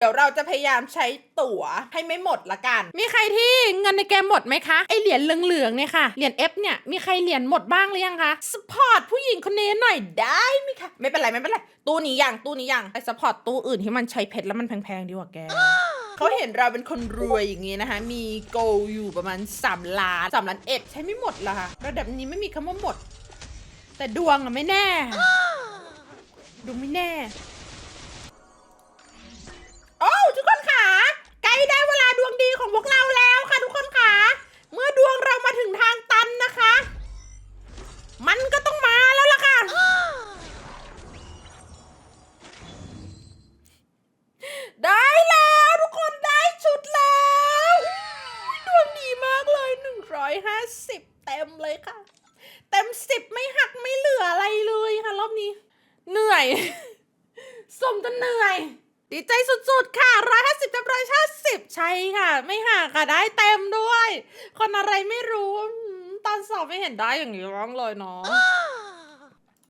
เดี๋ยวเราจะพยายามใช้ตั๋วให้ไม่หมดละกัน มีใครที่เงินในเกมหมดไหมคะ ไอเหรียญเหลืองๆเนี่ยค่ะ เหรียญ F เนี่ย มีใครเหรียญหมดบ้างหรือยังคะ สปอร์ตผู้หญิงคนนี้หน่อยได้ไหมคะ ไม่เป็นไรไม่เป็นไร ตู้นี้ยังตู้นี้ยังไอสปอร์ตตู้อื่นที่มันใช้เพชรแล้วมันแพงๆดีกว่าแกเขาเห็นเราเป็นคนรวยอย่างนี้นะคะ มีโกอยู่ประมาณ3ล้าน3ล้านเอ็ดใช้ไม่หมดละค่ะ ระดับนี้ไม่มีคำว่าหมด แต่ดวงอะไม่แน่ ดูไม่แน่ ร้อยห้าสิบเต็มเลยค่ะ เต็มสิบไม่หักไม่เหลืออะไรเลยค่ะรอบนี้ เหนื่อย สมจนเหนื่อย ดีใจสุดๆค่ะร้อยห้าสิบเต็มร้อยห้าสิบใช่ค่ะ ไม่หักค่ะได้เต็มด้วย คนอะไรไม่รู้ ตอนสอบไม่เห็นได้อย่างนี้ร้องเลยเนาะ